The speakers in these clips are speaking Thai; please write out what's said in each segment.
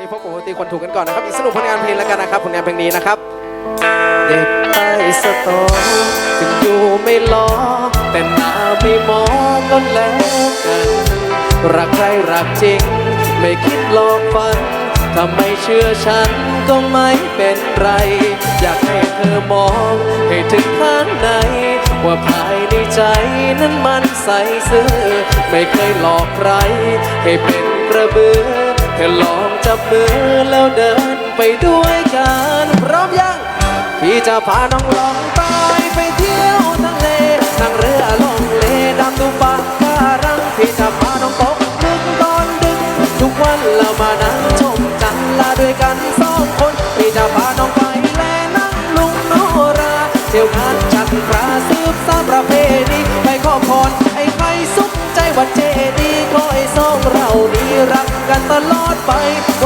นี้พบกับวงดนตรีคนถูกกันก่อนนะครับอีกสนุกผลงานเพลงแล้วกันนะครับผลงานเพลงนี้นะครับ เด็กใต้สตอถึงอยู่ไม่ล้อแต่หน้าไม่มองก็แล้วกันรักใครรักจริง ไม่คิดหลอกฝันถ้าไม่เชื่อฉันก็ไม่เป็นไร อยากให้เธอมองให้ถึงข้างใน ว่าภายในใจนั้นมันใสซื่อไม่เคยหลอกใคร ให้เป็นกระเบือ เธอลองจับมือแล้วเดินไปด้วยกันพร้อมยังพี่จะพาน้องลองตายไปเที่ยวทะเลนั่งเรือลงเลดำดูปะการังพี่จะพาน้องตกดึกตอนดึก ทุกวันเรามานั่งชมจันทร์ลาด้วยกันสองคนพี่จะพาน้องไปแลนั่งลุงโนราเที่ยวงานจัดพระสืบสานประเพณีไปขอพรไอ้ใครสุขใจวัดเจดีย์ขอให้สองเรานี้รักกันตลอด ไป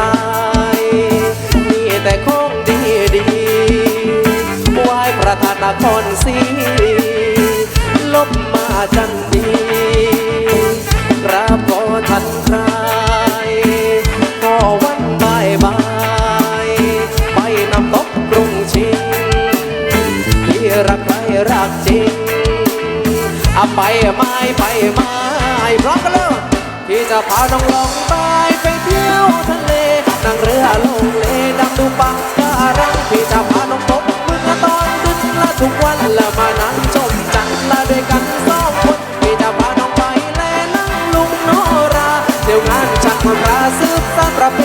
ตาย มีแต่ของดีดีไหว้พระธาตุนครศรีลบมาจันดีกราบขอท่านใครขอวันบายบายไปนำตกกรุงชิงที่รักใครรักจริงอะไปไม้ไปไม้พร้อมกันแล้วที่จะพาน้องลองตายไปเที่ยวทะเล นั่งเรือลงเลดำดูปังการังพี่จะพาน้องตกมึงตอนดึกละทุกวันละมานั่งชมจันและด้วยกันสองคนพี่จะพาน้องไปแลนั่งลุงโนราเที่ยวงานชักมาราสืบสานประเพ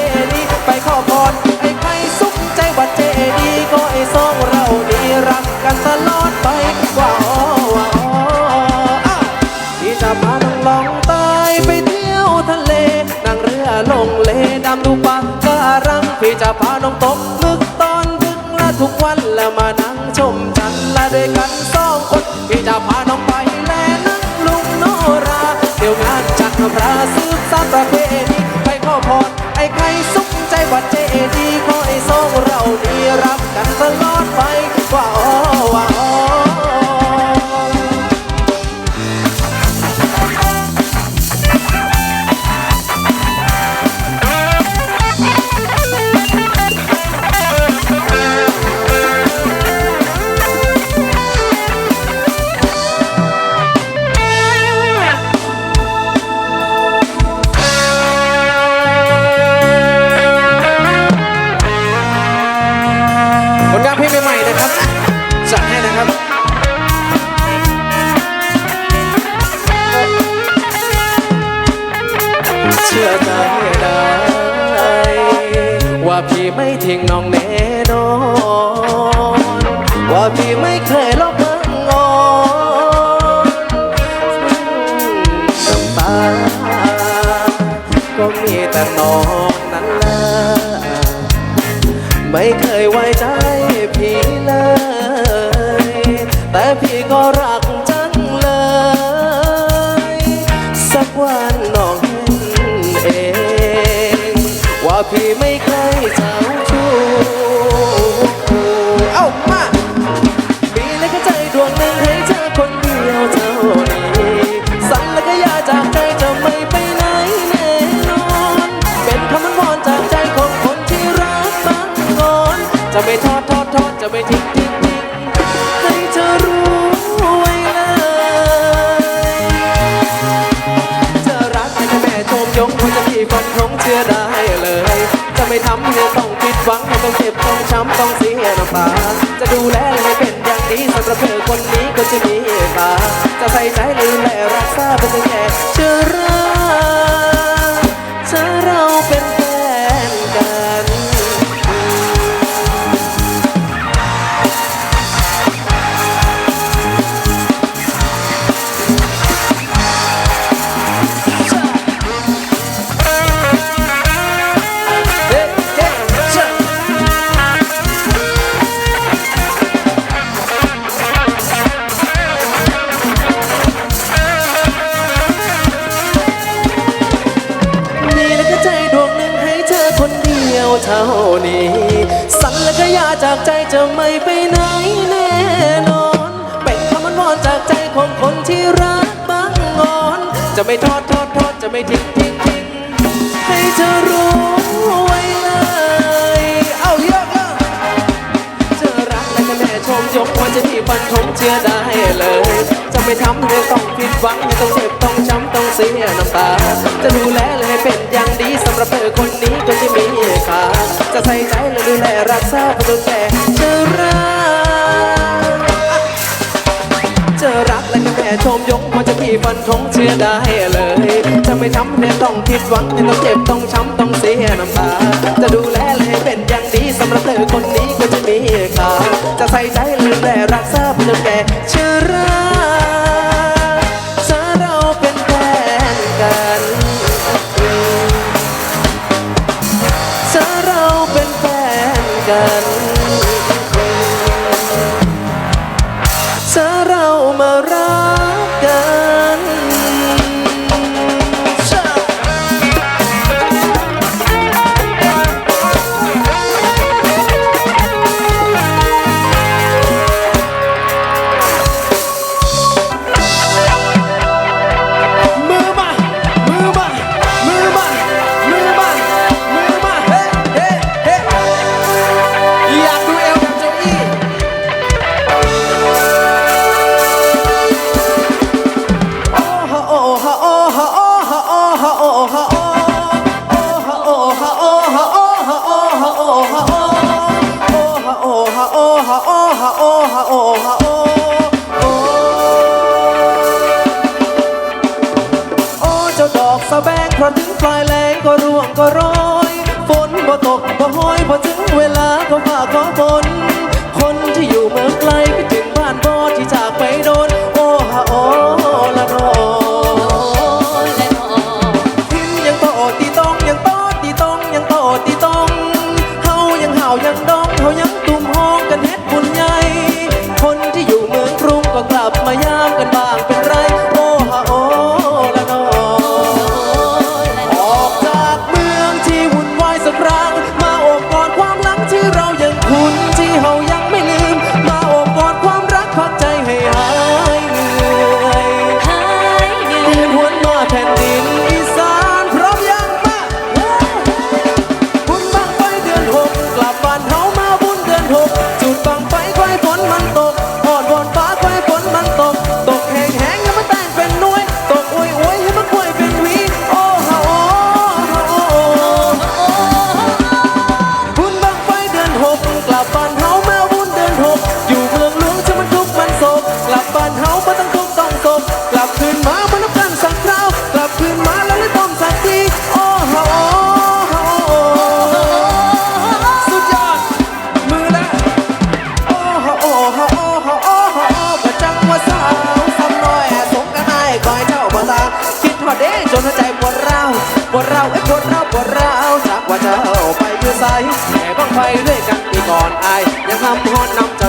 น้องตกมึกตอนดึกละทุกวันแล้วมานั่งชมจันทร์ละด้วยกันสองคนพี่จะพาน้องไปแลนั่งลุงโนราเที่ยวงานจัดพระสืบสานประเพณีไปขอพรไอ้ใครสุขใจวัดเจดีย์ขอให้สองเรานี้รับกันตลอดไปว่าอ๋อว่า ว่าพี่ไม่ทิ้งน้องแน่นอน ว่าพี่ไม่เคยลบเลิกงอนน้ำตาก็มีแต่น้องนั้นละไม่เคยไว้ใจพี่เลย แต่พี่ก็รักจังเลย สักวันน้องเห็นเอง ว่าพี่ไม่เคย เทำเนี่ยต้องผิดหวังต้องเจ็บต้องช้ำต้องเสียน้ำตาจะดูแลให้เป็นอย่างดีสำหรับเธอคนนี้ก็จะมีค่าจะใส่ใจและดูแลรักษาเป็นแค่เชื่อรัก ของคนที่รักบางงอน จะไม่ทอดทอดทอดจะไม่ทิ้งทิ้งทิ้งให้เธอรู้ไว้เลย เอาเยอะเลยเธอรักและก็แน่ชมยกวันจะที่ฟันทงเชื่อได้เลย จะไม่ทำให้ต้องผิดหวังต้องเจ็บต้องช้ำต้องเสียน้ำตา จะดูแลเลยให้เป็นอย่างดีสำหรับเธอคนนี้คนที่มีค่าจะใส่ใจและดูแลรักษาเพื่อแก่จะรัก่ฟันทงเชื่อได้เลยจะไม่ช้ำเนี่ยต้องผิดหวังเนี่ยต้องเจ็บต้องช้ำต้องเสียน้ำตาจะดูแลเลยเป็นอย่างดีสำหรับเธอคนนี้ก็จะมีค่าจะใส่ใจเลยแต่รักษาเพื่อแก่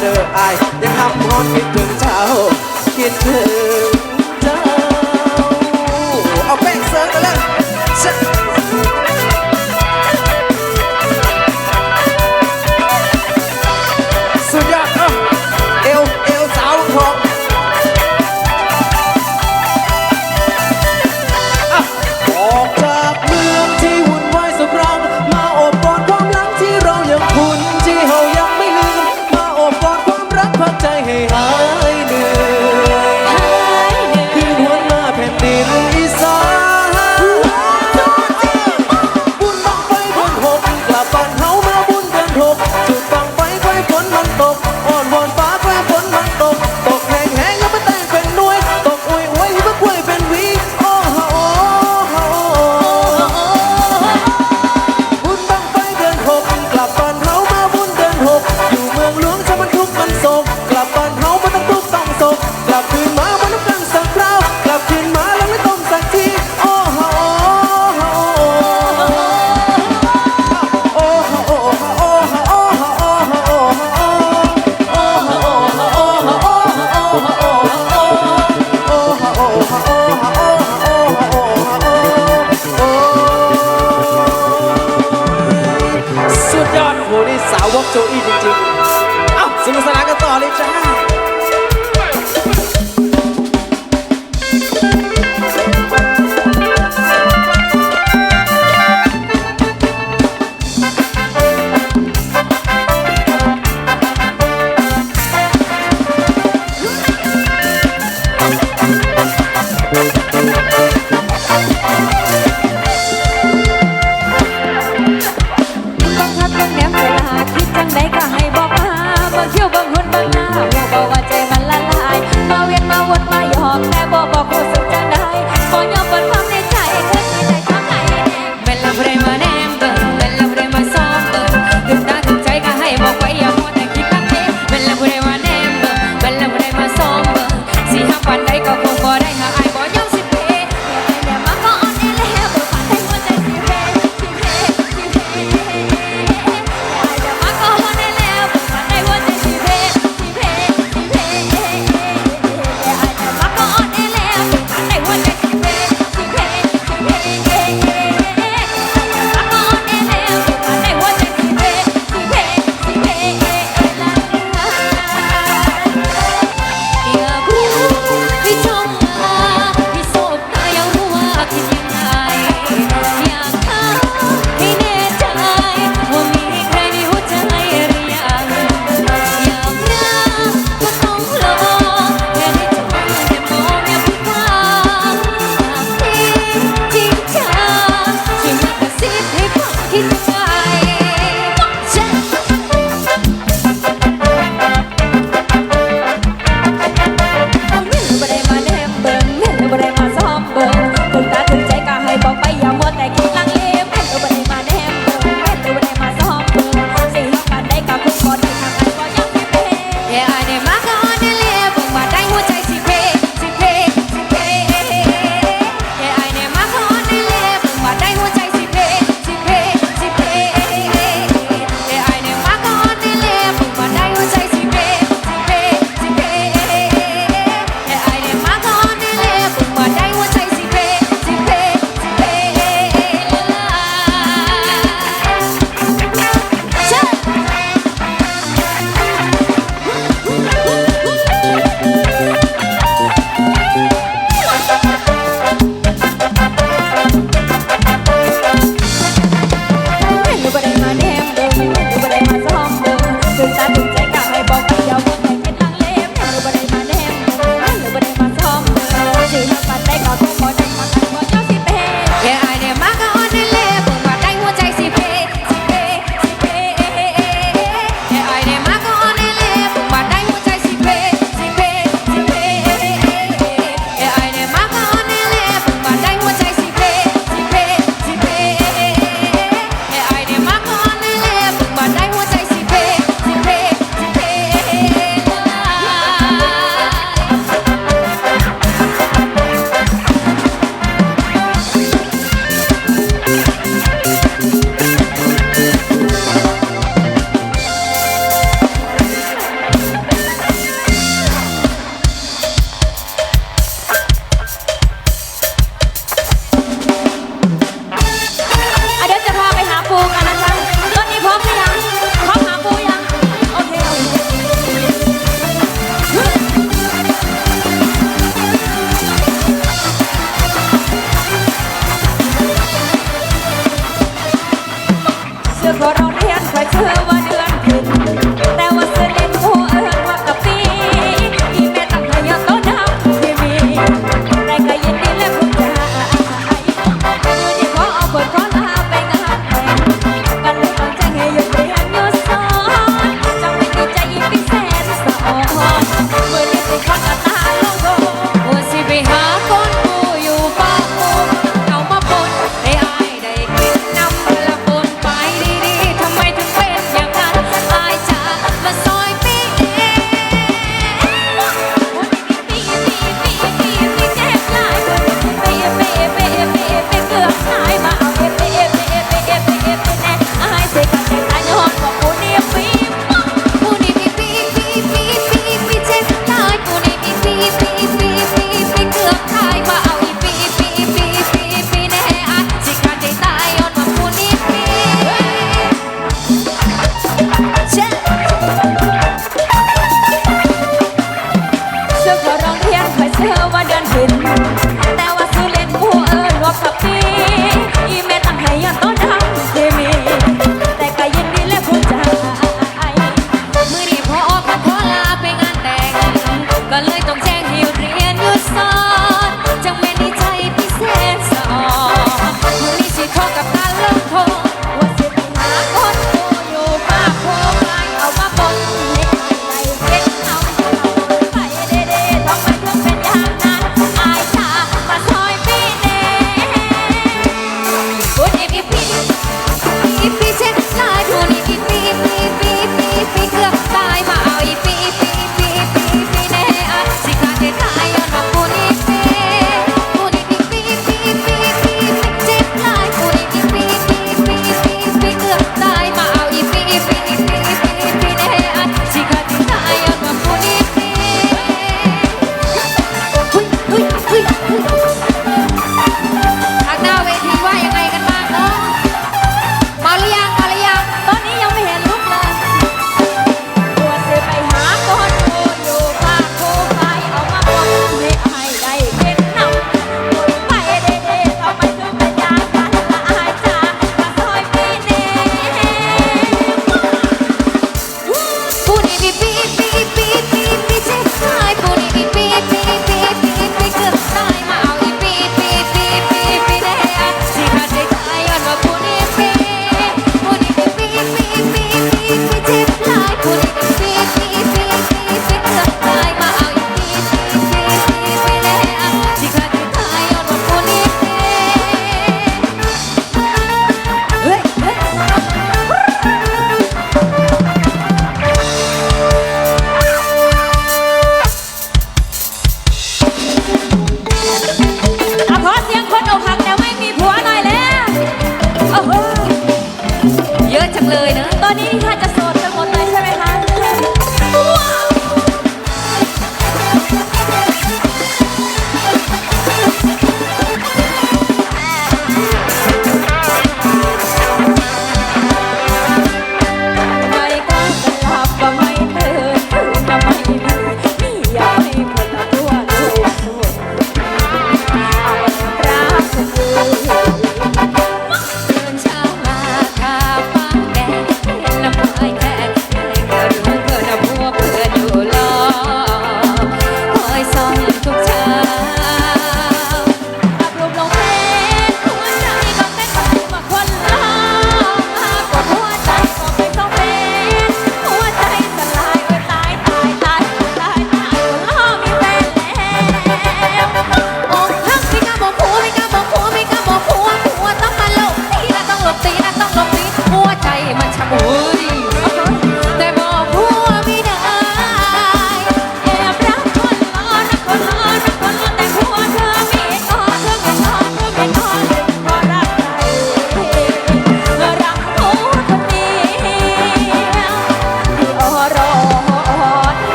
เด้ออายยังทำฮอนคิดถึงเจ้า คิดถึงเจ้า เอาเป้งเสิร์ฟกันเลย 就一直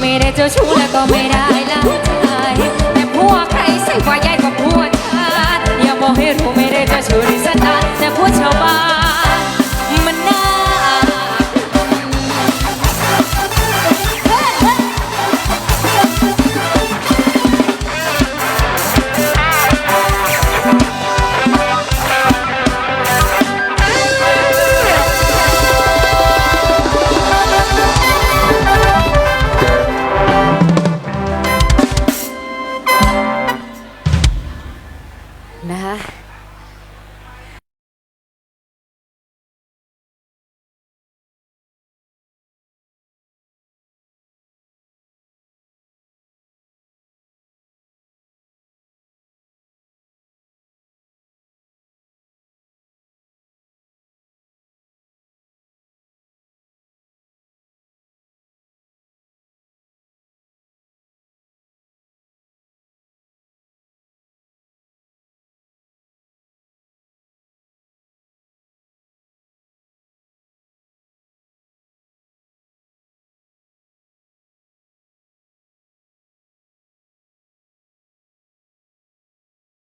ไม่ได้เจ้ชู้แล้วก็ไม่ได้ละใจแต่พวกใครใส่กว่ายายกว่าพวกชาติอย่ามองให้รู้